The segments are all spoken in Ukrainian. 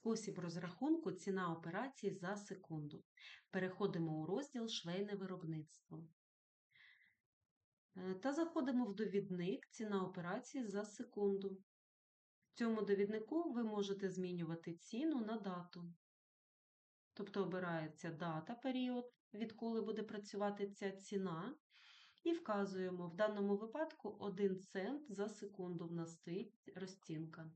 Спосіб розрахунку ціна операції за секунду. Переходимо у розділ Швейне виробництво. Е, Та заходимо в довідник Ціна операції за секунду. В цьому довіднику ви можете змінювати ціну на дату. Тобто обирається дата, період, відколи буде працювати ця ціна, і вказуємо в даному випадку 1 цент за секунду в нас стоїть розцінка.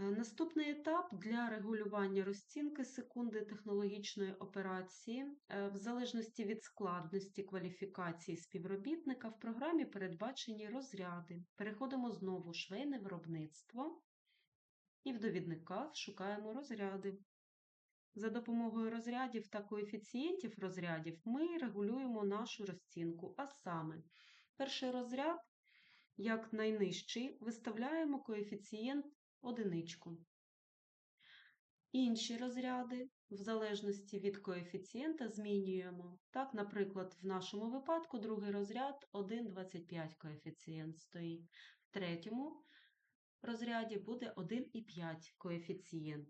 Е, Наступний етап для регулювання розцінки секунди технологічної операції. Е, В залежності від складності кваліфікації співробітника в програмі передбачені розряди. Переходимо знову швейне виробництво і в довідниках шукаємо розряди. За допомогою розрядів та коефіцієнтів розрядів ми регулюємо нашу розцінку, а саме перший розряд, як найнижчий, виставляємо коефіцієнт одиничку. Інші розряди, в залежності від коефіцієнта, змінюємо. Так, наприклад, в нашому випадку другий розряд 1,25 коефіцієнт стоїть. В третьому розряді буде 1,5 коефіцієнт.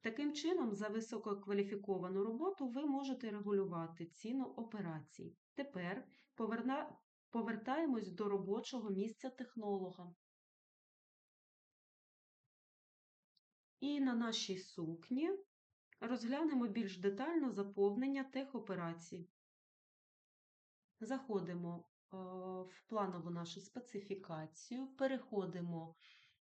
Таким чином, за висококваліфіковану роботу ви можете регулювати ціну операцій. Тепер поверна... повертаємось до робочого місця технолога. І на нашій сукні розглянемо більш детально заповнення техоперацій. Заходимо е, в планову нашу специфікацію, переходимо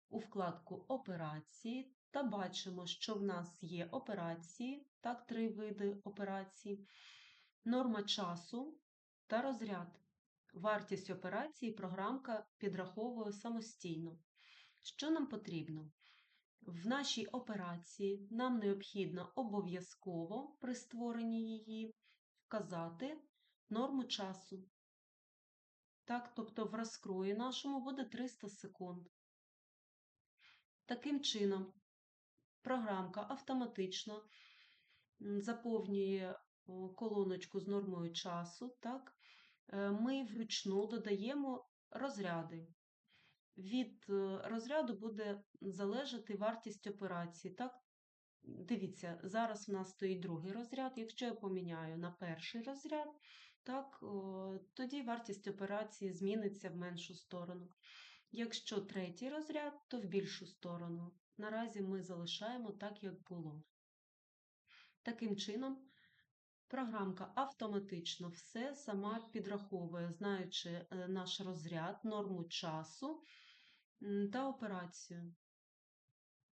у вкладку Операції та бачимо, що в нас є операції, так, три види операцій, норма часу та розряд. Вартість операції програмка підраховує самостійно. Що нам потрібно? В нашій операції нам необхідно обов'язково при створенні її вказати норму часу. Так, тобто в розкрої нашому буде 300 секунд. Таким чином, програмка автоматично заповнює колоночку з нормою часу. Так? Е, Ми вручну додаємо розряди. Від е, розряду буде залежати вартість операції. Так? Дивіться, зараз в нас стоїть другий розряд. Якщо я поміняю на перший розряд, так, тоді вартість операції зміниться в меншу сторону. Якщо третій розряд, то в більшу сторону. Наразі ми залишаємо так, як було. Таким чином, програмка автоматично все сама підраховує, знаючи е, наш розряд, норму часу та операцію.